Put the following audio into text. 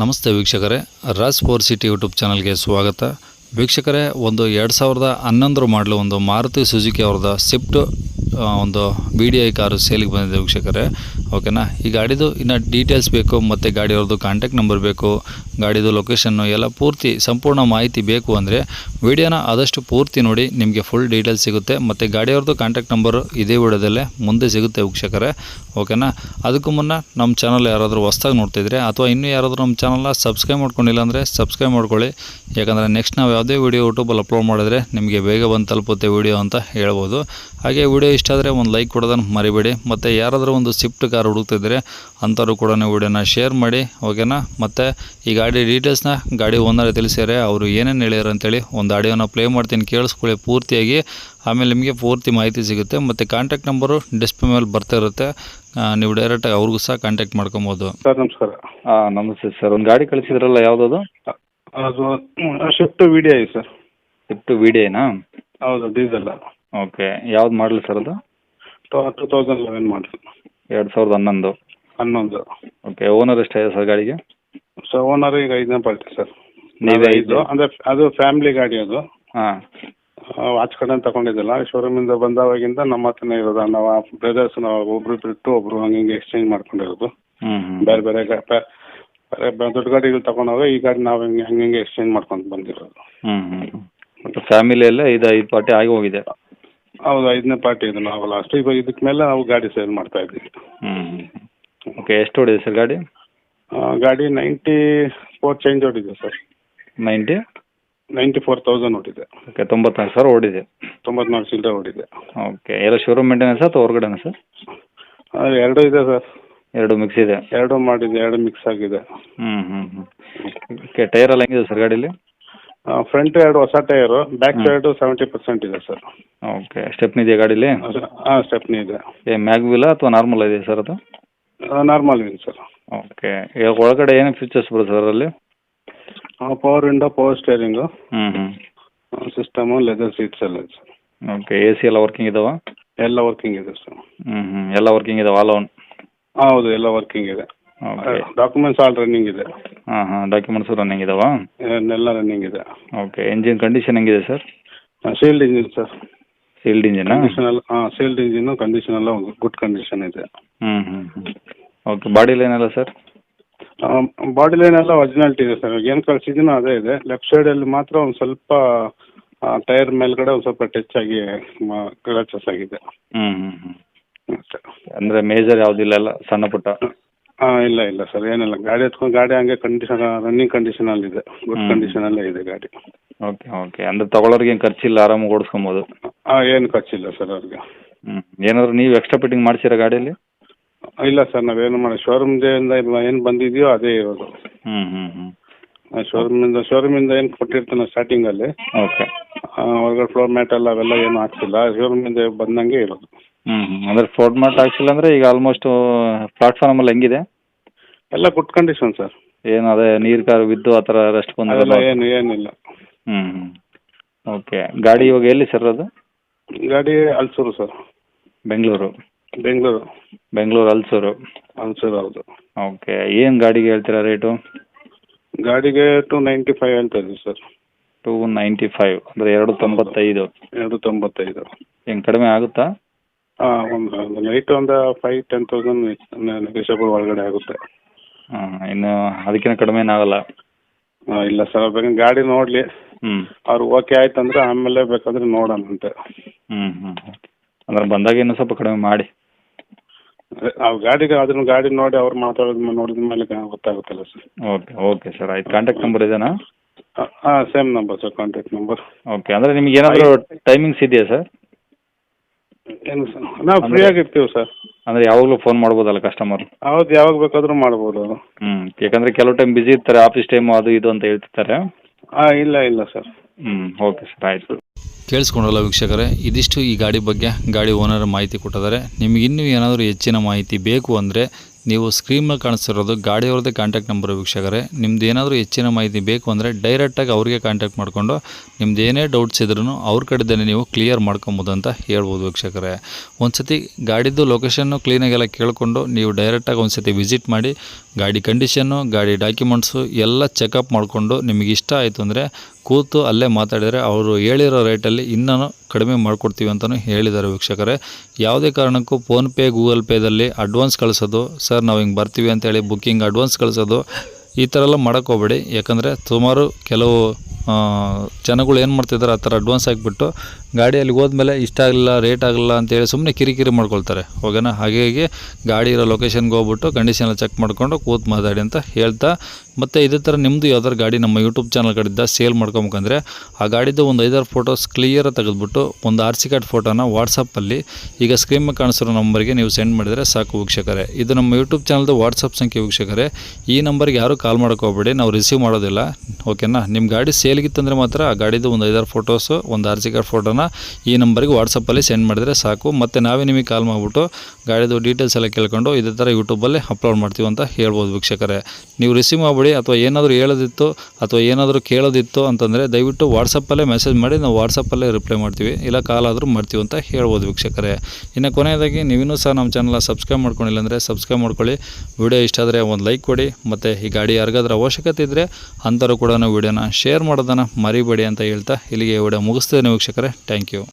ನಮಸ್ತೆ ವೀಕ್ಷಕರೇ. Raj four city YouTube ಚಾನಲ್ಗೆ ಸ್ವಾಗತ. ವೀಕ್ಷಕರೇ, ಒಂದು ಎರಡು ಸಾವಿರದ ಹನ್ನೊಂದರ ಮಾಡಲು ಒಂದು ಮಾರುತಿ ಸುಜುಕಿ ಅವ್ರದ್ದು ಸ್ವಿಫ್ಟ್ ಒಂದು ಬಿ ಡಿ ಐ ಕಾರು ಸೇಲಿಗೆ ಬಂದಿದೆ ವೀಕ್ಷಕರೇ. ಓಕೆನಾ? ಈ ಗಾಡಿದು ಇನ್ನು ಡೀಟೇಲ್ಸ್ ಬೇಕು, ಮತ್ತು ಗಾಡಿಯವ್ರದ್ದು ಕಾಂಟ್ಯಾಕ್ಟ್ ನಂಬರ್ ಬೇಕು, ಗಾಡಿದು ಲೊಕೇಶನ್ನು ಎಲ್ಲ ಪೂರ್ತಿ ಸಂಪೂರ್ಣ ಮಾಹಿತಿ ಬೇಕು ಅಂದರೆ ವಿಡಿಯೋನ ಆದಷ್ಟು ಪೂರ್ತಿ ನೋಡಿ, ನಿಮಗೆ ಫುಲ್ ಡೀಟೇಲ್ಸ್ ಸಿಗುತ್ತೆ. ಮತ್ತು ಗಾಡಿಯವ್ರದ್ದು ಕಾಂಟ್ಯಾಕ್ಟ್ ನಂಬರು ಇದೇ ವಿಡಿಯೋದಲ್ಲೇ ಮುಂದೆ ಸಿಗುತ್ತೆ ವೀಕ್ಷಕರೇ. ಓಕೆನಾ? ಅದಕ್ಕೂ ಮುನ್ನ ನಮ್ಮ ಚಾನಲ್ ಯಾರಾದರೂ ಹೊಸ್ದಾಗಿ ನೋಡ್ತಿದ್ರೆ ಅಥವಾ ಇನ್ನೂ ಯಾರಾದರೂ ನಮ್ಮ ಚಾನಲ್ನ ಸಬ್ಸ್ಕ್ರೈಬ್ ಮಾಡ್ಕೊಂಡಿಲ್ಲ ಅಂದರೆ ಸಬ್ಸ್ಕ್ರೈಬ್ ಮಾಡ್ಕೊಳ್ಳಿ. ಯಾಕಂದರೆ ನೆಕ್ಸ್ಟ್ ನಾವು ಯಾವುದೇ ವಿಡಿಯೋ ಯೂಟ್ಯೂಬಲ್ಲಿ ಅಪ್ಲೋಡ್ ಮಾಡಿದ್ರೆ ನಿಮಗೆ ಬೇಗ ಬಂದು ತಲುಪುತ್ತೆ ವಿಡಿಯೋ ಅಂತ ಹೇಳ್ಬೋದು. ಹಾಗೆ ವಿಡಿಯೋ ಇಷ್ಟ ಆದರೆ ಒಂದು ಲೈಕ್ ಕೊಡೋದನ್ನು ಮರಿಬೇಡಿ. ಮತ್ತು ಯಾರಾದರೂ ಒಂದು ಸ್ವಿಫ್ಟ್ ಕಾರ್ ಹುಡುಕ್ತಿದ್ರೆ ಅಂಥವ್ರು ಕೂಡ ನೀವು ವಿಡಿಯೋನ ಶೇರ್ ಮಾಡಿ ಓಕೆನಾ ಮತ್ತು ಈ ಗಾಡಿ ಡೀಟೇಲ್ಸ್ನ ಗಾಡಿ ಓನರ್ ತಿಳಿಸಿದರೆ ಅವರು ಏನೇನು ಹೇಳ್ಯಾರ ಅಂತೇಳಿ ಒಂದು ಆಡಿಯೋನ ಪ್ಲೇ ಮಾಡ್ತೀನಿ ಕೇಳಿಸ್ಕೊಳ್ಳಿ ಪೂರ್ತಿಯಾಗಿ. ಆಮೇಲೆ ನಿಮಗೆ ಪೂರ್ತಿ ಮಾಹಿತಿ ಸಿಗುತ್ತೆ. ಮತ್ತು ಕಾಂಟ್ಯಾಕ್ಟ್ ನಂಬರು ಡಿಸ್ಪ್ಲೇ ಮೇಲೆ ಬರ್ತಾ ಇರುತ್ತೆ. ನೀವು ಡೈರೆಕ್ಟಾಗಿ ಅವ್ರಿಗೂ ಸಹ ಕಾಂಟ್ಯಾಕ್ಟ್ ಮಾಡ್ಕೊಬೋದು. ಸರ್ ನಮಸ್ಕಾರ. ಹಾಂ ನಮಸ್ತೆ ಸರ್. ಒಂದು ಗಾಡಿ ಕಳಿಸಿದ್ರಲ್ಲ ಯಾವುದದು? ಅದು Swift V D I sir. Swift V D ಐನಾ ಹೌದು ಡೀಸೆಲ್ ಓಕೆ ಯಾವ್ದು ಮಾಡಲಿ ಸರ್ ಅದು? ಟೂ ತೌಸಂಡ್ ಲೆವೆನ್ ಮಾಡಲ್ ಎರಡು ಸಾವಿರದ ಹನ್ನೊಂದು. ಹನ್ನೊಂದು. ಓಕೆ ಓನರ್ ಎಷ್ಟಾಗಿದೆ ಸರ್ ಗಾಡಿಗೆ? ಸೊ ಓನರ್ ಈಗ ಐದನೇ ಪಾರ್ಟಿ ಸರ್ ನೀವೇ ಐದು. ಅಂದ್ರೆ ಅದು ಫ್ಯಾಮಿಲಿ ಗಾಡಿ ಅದು. ಹಾಂ. ವಾಚ್ ಕಡೆ ತಗೊಂಡಿದ್ದಿಲ್ಲ ಶೋರೂಮಿಂದ ಬಂದವಾಗಿಂದ ನಮ್ಮ ಹತ್ರನೇ ಇರೋದು. ನಾವು ಬ್ರದರ್ಸ್ ನಾವು ಒಬ್ರು ಬಿಟ್ಟು ಒಬ್ರು ಹಂಗೆ ಹಿಂಗೆ ಎಕ್ಸ್ಚೇಂಜ್ ಮಾಡ್ಕೊಂಡಿರೋದು ಬೇರೆ ಬೇರೆ ಬೇರೆ ದೊಡ್ಡ ಗಾಡಿಗಳು ತಗೊಂಡಾಗ ಈ ಗಾಡಿ ನಾವು ಹಿಂಗೆ ಹಂಗೆ ಹಿಂಗೆ ಎಕ್ಸ್ಚೇಂಜ್ ಮಾಡ್ಕೊಂಡು ಬಂದಿರೋದು. ಫ್ಯಾಮಿಲಿಯಲ್ಲೇ ಇದು ಐದು ಪಾರ್ಟಿ ಆಗಿ ಹೋಗಿದೆ. ಹೌದು ಐದನೇ ಪಾರ್ಟಿ ಇದು ನಾವು ಲಾಸ್ಟ್ ಇವಾಗ ಇದಕ್ಕೆ ಮೇಲೆ ನಾವು ಗಾಡಿ ಸೇಲ್ ಮಾಡ್ತಾ ಇದ್ದೀವಿ ಹ್ಮ್ ಓಕೆ ಎಷ್ಟು ಹೊಡಿದೆ ಸರ್ ಗಾಡಿ? ಆ, ಗಾಡಿ ninety four change ಹೊಡಿದೆ sir ninety ninety four thousand ಹೊಡಿದೆ okay ತೊಂಬತ್ನಾಲ್ಕು ಸಾವಿರ ಓಡಿದೆ. ತೊಂಬತ್ನಾಲ್ಕು ಚಿಲ್ಲರೆ ಹೊಡಿದೆ ಓಕೆ ಎಲ್ಲ ಶೋರೂಮ್ ಮೇಂಟೆನೆನ್ಸ್ ಅಥವಾ ಹೊರಗಡೆನಾ ಸರ್ ಆ, ಎರಡು ಇದೆ ಸರ್ ಎರಡು ಮಿಕ್ಸ್ ಇದೆ. ಎರಡು ಮಾಡಿದೆ ಎರಡು ಮಿಕ್ಸ್ ಆಗಿದೆ. ಹ್ಞೂ ಹ್ಞೂ ಹ್ಞೂ ಓಕೆ ಟೈರ್ ಎಲ್ಲ ಹೆಂಗಿದೆ ಸರ್ ಗಾಡೀಲಿ? ಫ್ರಂಟ್ ಎರಡು ಹೊಸ tyre back side seventy percent ಇದೆ ಸರ್ ಓಕೆ ಸ್ಟೆಪ್ನಿ ಇದೆಯಾ ಗಾಡೀಲಿ? ಹಾಂ ಸ್ಟೆಪ್ನಿ ಇದೆ. ಏ ಮ್ಯಾಗ್ವಿಲ್ಲ ಅಥವಾ ನಾರ್ಮಲ್ ಇದೆ ಸರ್ ಅದು? ನಾರ್ಮಲ್ ಇದೆ ಸರ್ ಓಕೆ ಈಗ ಒಳಗಡೆ ಏನೇನು ಫೀಚರ್ಸ್ ಬರುತ್ತೆ ಸರ್ ಅಲ್ಲಿ ಪವರ್ ವಿಂಡೋ ಪವರ್ ಸ್ಟೇರಿಂಗು ಹ್ಞೂ ಹ್ಞೂ ಸಿಸ್ಟಮು ಲೆದರ್ ಸೀಟ್ಸ್ ಎಲ್ಲ ಇದೆ ಸರ್ ಓಕೆ ಎ ಸಿ ಎಲ್ಲ ವರ್ಕಿಂಗ್ ಇದಾವ? ಎಲ್ಲ ವರ್ಕಿಂಗ್ ಇದೆ ಸರ್ ಹ್ಞೂ ಹ್ಞೂ ಎಲ್ಲ ವರ್ಕಿಂಗ್ ಇದಾವೆ ಆಲ್ ಓನ್ ಹೌದು ಎಲ್ಲ ವರ್ಕಿಂಗ್ ಇದೆ. ಓಕೆ ಡಾಕ್ಯುಮೆಂಟ್ಸ್ ಆಲ್ ರನ್ನಿಂಗ್ ಇದೆ. ಹಾಂ ಹಾಂ ಡಾಕ್ಯುಮೆಂಟ್ಸ್ ರನ್ನಿಂಗ್ ಇದಾವಾ? ಎಲ್ಲ ರನ್ನಿಂಗ್ ಇದೆ. ಓಕೆ ಇಂಜಿನ್ ಕಂಡೀಷನ್ ಹೆಂಗಿದೆ sir sealed engine sir sealed engine condition ಎಲ್ಲ ಹಾಂ ಸೀಲ್ಡ್ ಇಂಜಿನ್ ಕಂಡೀಷನ್ ಎಲ್ಲ ಗುಡ್ ಕಂಡೀಷನ್ ಇದೆ. ಹ್ಞೂ ಹ್ಞೂ ಹ್ಞೂ ಓಕೆ ಲೈನ್ ಎಲ್ಲ ಸರ್ ಬಾಡಿ ಲೈನ್ ಎಲ್ಲ ಒರಿಜಿನಾಲಿಟಿ ಇದೆ ಸರ್ ಏನು ಕಳ್ಸಿದ್ದೀನೋ ಅದೇ ಇದೆ. ಲೆಫ್ಟ್ ಸೈಡಲ್ಲಿ ಮಾತ್ರ ಒಂದು ಸ್ವಲ್ಪ ಟೈರ್ ಮೇಲ್ಗಡೆ ಒಂದು ಸ್ವಲ್ಪ ಟಚ್ ಆಗಿ ಕ್ರಾಚಸ್ ಆಗಿದೆ. ಹ್ಞೂ ಹ್ಞೂ ಹ್ಞೂ ಅಂದರೆ ಮೇಜರ್ ಯಾವುದಿಲ್ಲ ಸಣ್ಣ ಪುಟ್ಟ? ಹಾಂ ಇಲ್ಲ ಇಲ್ಲ ಸರ್ ಏನಿಲ್ಲ. ಗಾಡಿ ಎತ್ಕೊಂಡು ಗಾಡಿ ಹಂಗೆ ಕಂಡೀಷನ್ ರನ್ನಿಂಗ್ ಕಂಡೀಷನಲ್ಲಿ ಇದೆ. ಗುಡ್ ಕಂಡೀಷನ್ ಕಂಡೀಷನಲ್ಲೇ ಇದೆ ಗಾಡಿ. ಓಕೆ ಓಕೆ ಅಂದ್ರೆ ತಗೊಳ್ಳೋರಿಗೆ ಏನು ಖರ್ಚಿಲ್ಲ ಆರಾಮಾಗಿ ಓಡಿಸ್ಕೊಬೋದು? ಹಾಂ ಏನು ಖರ್ಚಿಲ್ಲ ಸರ್ ಅವ್ರಿಗೆ. ಹ್ಞೂ ಏನಾದರೂ ನೀವು ಎಕ್ಸ್ಟ್ರಾ ಫಿಟ್ಟಿಂಗ್ ಮಾಡ್ಸಿರಾ ಗಾಡಿಯಲ್ಲಿ? ಇಲ್ಲ ಸರ್ ನಾವೇನು ಮಾಡಿ ಶೋರೂಮ್ದಿಂದ ಏನು ಬಂದಿದೆಯೋ ಅದೇ ಇರೋದು. ಹ್ಞೂ ಹ್ಞೂ ಹ್ಞೂ ಶೋರೂಮಿಂದ ಶೋರೂಮಿಂದ ಏನು ಕೊಟ್ಟಿರ್ತಾನೆ ಸ್ಟಾರ್ಟಿಂಗಲ್ಲಿ ಓಕೆ ಹೊರಗಡೆ ಫ್ಲೋರ್ ಮ್ಯಾಟ್ ಎಲ್ಲ ಅವೆಲ್ಲ ಏನು ಹಾಕ್ಸಿಲ್ಲ. ಶೋರೂಮಿಂದ ಬಂದಂಗೆ ಇರೋದು. ಹ್ಞೂ ಹ್ಞೂ ಅಂದರೆ ಫೋರ್ಡ್ ಮಾರ್ಟ್ ಹಾಕ್ಸಿಲ್ಲ ಅಂದರೆ ಈಗ ಆಲ್ಮೋಸ್ಟ್ ಪ್ಲಾಟ್ಫಾರ್ಮಲ್ಲಿ ಹೆಂಗಿದೆ? ಎಲ್ಲ ಗುಡ್ ಕಂಡೀಷನ್ ಸರ್ ಏನು ಅದೇ ನೀರು ಕಾರು ಬಿದ್ದು ಆ ಥರ ರೆಸ್ಟ್ ಅದೆಲ್ಲ ಬಂದಿಲ್ಲ ಏನು ಏನಿಲ್ಲ. ಹ್ಞೂ ಹ್ಞೂ ಓಕೆ ಗಾಡಿ ಇವಾಗ ಎಲ್ಲಿ ಸರ್ ಅದು? ಗಾಡಿ ಅಲ್ಸೂರು ಸರ್ ಬೆಂಗಳೂರು. ಬೆಂಗಳೂರು. ಬೆಂಗಳೂರು ಅಲ್ಸೂರು. ಅಲ್ಸೂರು ಹೌದು. ಓಕೆ ಏನು ಗಾಡಿಗೆ ಹೇಳ್ತೀರಾ ರೇಟು ಗಾಡಿಗೆ ಟು ನೈಂಟಿ ಫೈವ್ ಇದ್ದೀವಿ ಸರ್ ಟೂ ನೈಂಟಿ ಫೈವ್ ಅಂದರೆ ಎರಡು ತೊಂಬತ್ತೈದು. ಎರಡು ತೊಂಬತ್ತೈದು. ಹೆಂಗೆ ಕಡಿಮೆ ಆಗುತ್ತಾ? ಹಾಂ ಒಂದು ಒಂದು ನೈಟ್ ಒಂದು ಫೈವ್ ಟೆನ್ ತೌಸಂಡ್ ನೆಗೋಷಿಯಬಲ್ ಒಳಗಡೆ ಆಗುತ್ತೆ. ಹಾಂ ಇನ್ನು ಅದಕ್ಕಿಂತ ಕಡಿಮೆ ಏನಾಗಲ್ಲ ಹಾಂ ಇಲ್ಲ ಸರ್ ಬೇಕಾದ್ರೆ ಗಾಡಿ ನೋಡ್ಲಿ. ಹ್ಮ್. ಅವ್ರು ಓಕೆ ಆಯ್ತು ಅಂದರೆ ಆಮೇಲೆ ಬೇಕಂದ್ರೆ ನೋಡೋಣಂತೆ ಹ್ಞೂ ಹ್ಞೂ ಅಂದ್ರೆ ಬಂದಾಗ ಇನ್ನೂ ಸ್ವಲ್ಪ ಕಡಿಮೆ ಮಾಡಿ. ಆ ಗಾಡಿಗೆ ಅದನ್ನ ಗಾಡಿ ನೋಡಿ ಅವ್ರು ಮಾತಾಡೋದು ನೋಡಿದ ಮೇಲೆ ಗೊತ್ತಾಗುತ್ತಲ್ಲ ಸರ್ ಓಕೆ ಓಕೆ ಸರ್ ಆಯ್ತು. ಕಾಂಟ್ಯಾಕ್ಟ್ ನಂಬರ್ ಇದೇನಾ? ಹಾಂ same number sir contact number okay ಅಂದ್ರೆ ನಿಮ್ಗೆ ಏನಾದರೂ ಟೈಮಿಂಗ್ಸ್ ಇದೆಯಾ ಸರ್ ಏನು ಸರ್? ನಾವು ಫ್ರೀ ಆಗಿರ್ತೀವಿ ಸರ್. ಅಂದ್ರೆ ಯಾವಾಗಲೂ ಫೋನ್ ಮಾಡ್ಬೋದಲ್ಲ ಕಸ್ಟಮರ್ ಹೌದು ಯಾವಾಗ ಬೇಕಾದರೂ ಮಾಡ್ಬೋದು. ಅದು ಹ್ಞೂ ಯಾಕಂದರೆ ಕೆಲವು ಟೈಮ್ ಬಿಜಿ ಇರ್ತಾರೆ ಆಫೀಸ್ ಟೈಮ್ ಅದು ಇದು ಅಂತ ಹೇಳ್ತಿರ್ತಾರೆ. ಹಾಂ ಇಲ್ಲ ಇಲ್ಲ ಸರ್. ಹ್ಮ್ ಓಕೆ ಸರ್ ಆಯಿತು. ಕೇಳಿಸ್ಕೊಂಡಲ್ಲ ವೀಕ್ಷಕರೇ ಇದಿಷ್ಟು ಈ ಗಾಡಿ ಬಗ್ಗೆ ಗಾಡಿ ಓನರ್ ಮಾಹಿತಿ ಕೊಟ್ಟಿದ್ದಾರೆ. ನಿಮಗೆ ಇನ್ನೂ ಏನಾದರೂ ಹೆಚ್ಚಿನ ಮಾಹಿತಿ ಬೇಕು ಅಂದರೆ ನೀವು ಸ್ಕ್ರೀನ್ ಕಾಣಿಸ್ತಿರೋದು ಗಾಡಿಯವ್ರದ್ದೇ ಕಾಂಟ್ಯಾಕ್ಟ್ ನಂಬರ್ ವೀಕ್ಷಕರೇ. ನಿಮ್ದು ಏನಾದರೂ ಹೆಚ್ಚಿನ ಮಾಹಿತಿ ಬೇಕು ಅಂದರೆ ಡೈರೆಕ್ಟಾಗಿ ಅವರಿಗೆ ಕಾಂಟ್ಯಾಕ್ಟ್ ಮಾಡಿಕೊಂಡು ನಿಮ್ದು ಏನೇ ಡೌಟ್ಸ್ ಇದ್ರೂ ಅವ್ರ ಕಡೆದೇ ನೀವು ಕ್ಲಿಯರ್ ಮಾಡ್ಕೊಬೋದು ಅಂತ ಹೇಳ್ಬೋದು ವೀಕ್ಷಕರೇ. ಒಂದ್ಸತಿ ಗಾಡಿದು ಲೊಕೇಶನ್ನು ಕ್ಲೀನಾಗೆಲ್ಲ ಕೇಳಿಕೊಂಡು ನೀವು ಡೈರೆಕ್ಟಾಗಿ ಒಂದ್ಸತಿ ವಿಸಿಟ್ ಮಾಡಿ ಗಾಡಿ ಕಂಡೀಷನ್ನು ಗಾಡಿ ಡಾಕ್ಯುಮೆಂಟ್ಸು ಎಲ್ಲ ಚೆಕಪ್ ಮಾಡಿಕೊಂಡು ನಿಮಗೆ ಇಷ್ಟ ಆಯಿತು ಅಂದರೆ ಕೂತು ಅಲ್ಲೇ ಮಾತಾಡಿದರೆ ಅವರು ಹೇಳಿರೋ ರೇಟಲ್ಲಿ ಇನ್ನೂ ಕಡಿಮೆ ಮಾಡಿಕೊಡ್ತೀವಿ ಅಂತಲೂ ಹೇಳಿದ್ದಾರೆ ವೀಕ್ಷಕರೇ. ಯಾವುದೇ ಕಾರಣಕ್ಕೂ ಫೋನ್ಪೇ ಗೂಗಲ್ ಪೇದಲ್ಲಿ ಅಡ್ವಾನ್ಸ್ ಕಳಿಸೋದು, ಸರ್, ನಾವು ಹಿಂಗೆ ಬರ್ತೀವಿ ಅಂತೇಳಿ ಬುಕ್ಕಿಂಗ್ ಅಡ್ವಾನ್ಸ್ ಕಳಿಸೋದು ಈ ಥರ ಎಲ್ಲ ಮಾಡೋಕ್ಕೋಗ್ಬೇಡಿ ಯಾಕಂದರೆ ಸುಮಾರು ಕೆಲವು ಜನಗಳು ಏನು ಮಾಡ್ತಿದ್ದಾರೆ ಆ ಥರ ಅಡ್ವಾನ್ಸ್ ಆಗಿಬಿಟ್ಟು ಗಾಡಿ ಅಲ್ಲಿಗೆ ಹೋದ್ಮೇಲೆ ಇಷ್ಟ ಆಗಲಿಲ್ಲ ರೇಟ್ ಆಗಲಿಲ್ಲ ಅಂತೇಳಿ ಸುಮ್ಮನೆ ಕಿರಿಕಿರಿ ಮಾಡ್ಕೊಳ್ತಾರೆ. ಓಕೆನಾ ಹಾಗಾಗಿ ಗಾಡಿ ಇರೋ ಲೊಕೇಶನ್ಗೆ ಹೋಗ್ಬಿಟ್ಟು ಕಂಡೀಷನ್ ಚೆಕ್ ಮಾಡಿಕೊಂಡು ಕೂತ್ ಮಾತಾಡಿ ಅಂತ ಹೇಳ್ತಾ, ಮತ್ತು ಇದೇ ಥರ ನಿಮ್ಮದು ಯಾವ್ದಾದ್ರು ಗಾಡಿ ನಮ್ಮ ಯೂಟ್ಯೂಬ್ ಚಾನಲ್ ಕಡೆಯಿಂದ ಸೇಲ್ ಮಾಡ್ಕೊಬೇಕಂದ್ರೆ ಆ ಗಾಡಿದು ಒಂದು ಐದಾರು ಫೋಟೋಸ್ ಕ್ಲಿಯರಾಗಿ ತೆಗೆದುಬಿಟ್ಟು ಒಂದು ಆರ್ ಸಿ ಕಾರ್ಡ್ ಫೋಟೋನ ವಾಟ್ಸಪ್ಪಲ್ಲಿ ಈಗ ಸ್ಕ್ರೀನ್ ಕಾಣಿಸಿರೋ ನಂಬರ್ಗೆ ನೀವು ಸೆಂಡ್ ಮಾಡಿದರೆ ಸಾಕು ವೀಕ್ಷಕರೇ. ಇದು ನಮ್ಮ ಯೂಟ್ಯೂಬ್ ಚಾನಲ್ದು ವಾಟ್ಸಪ್ ಸಂಖ್ಯೆ ವೀಕ್ಷಕರೇ. ಈ ನಂಬರ್ಗೆ ಯಾರೂ ಕಾಲ್ ಹೋಗ್ಬೇಡಿ, ನಾವು ರಿಸೀವ್ ಮಾಡೋದಿಲ್ಲ. ಓಕೆನಾ ನಿಮ್ಮ ಗಾಡಿ ಸೇಲ್ಗಿತ್ತಂದರೆ ಮಾತ್ರ ಆ ಗಾಡಿದು ಒಂದು ಐದಾರು ಫೋಟೋಸು ಒಂದು ಆರ್ ಸಿ ಕಾರ್ಡ್ ಫೋಟೋನ ಈ ನಂಬರಿಗೆ ವಾಟ್ಸಪ್ಪಲ್ಲಿ ಸೆಂಡ್ ಮಾಡಿದರೆ ಸಾಕು. ಮತ್ತು ನಾವೇ ನಿಮಗೆ ಕಾಲ್ ಮಾಡಿಬಿಟ್ಟು ಗಾಡಿದು ಡೀಟೇಲ್ಸ್ ಎಲ್ಲ ಕೇಳ್ಕೊಂಡು ಇದೇ ಥರ ಯೂಟ್ಯೂಬಲ್ಲಿ ಅಪ್ಲೋಡ್ ಮಾಡ್ತೀವಿ ಅಂತ ಹೇಳ್ಬೋದು ವೀಕ್ಷಕರೇ. ನೀವು ರಿಸೀವ್ ಮಾಡಿಬಿಡಿ, ಅಥವಾ ಏನಾದರೂ ಹೇಳೋದಿತ್ತು, ಅಥವಾ ಏನಾದರೂ ಕೇಳೋದಿತ್ತು ಅಂತಂದರೆ ದಯವಿಟ್ಟು ವಾಟ್ಸಪ್ಪಲ್ಲೇ ಮೆಸೇಜ್ ಮಾಡಿ, ನಾವು ವಾಟ್ಸಪ್ಪಲ್ಲೇ ರಿಪ್ಲೈ ಮಾಡ್ತೀವಿ. ಇಲ್ಲ ಕಾಲ್ ಆದರೂ ಮಾಡ್ತೀವಿ ಅಂತ ಹೇಳ್ಬೋದು ವೀಕ್ಷಕರೇ. ಇನ್ನು ಕೊನೆಯದಾಗಿ, ನೀವಿನ್ನೂ ಸಹ ನಮ್ಮ ಚಾನಲ್ನ ಸಬ್ಸ್ಕ್ರೈಬ್ ಮಾಡ್ಕೊಂಡಿಲ್ಲ ಅಂದರೆ ಸಬ್ಸ್ಕ್ರೈಬ್ ಮಾಡ್ಕೊಳ್ಳಿ. ವಿಡಿಯೋ ಇಷ್ಟ ಆದರೆ ಒಂದು ಲೈಕ್ ಕೊಡಿ. ಮತ್ತು ಈ ಗಾಡಿ ಯಾರಿಗಾದ್ರೂ ಅವಶ್ಯಕತೆ ಇದ್ದರೆ ಅಂಥವ್ರು ಕೂಡ ವಿಡಿಯೋನ ಶೇರ್ ಮಾಡೋದನ್ನು ಮರಿಬೇಡಿ ಅಂತ ಹೇಳ್ತಾ ಇಲ್ಲಿಗೆ ವಿಡಿಯೋ ಮುಗಿಸ್ತೇನೆ ವೀಕ್ಷಕರೇ. Thank you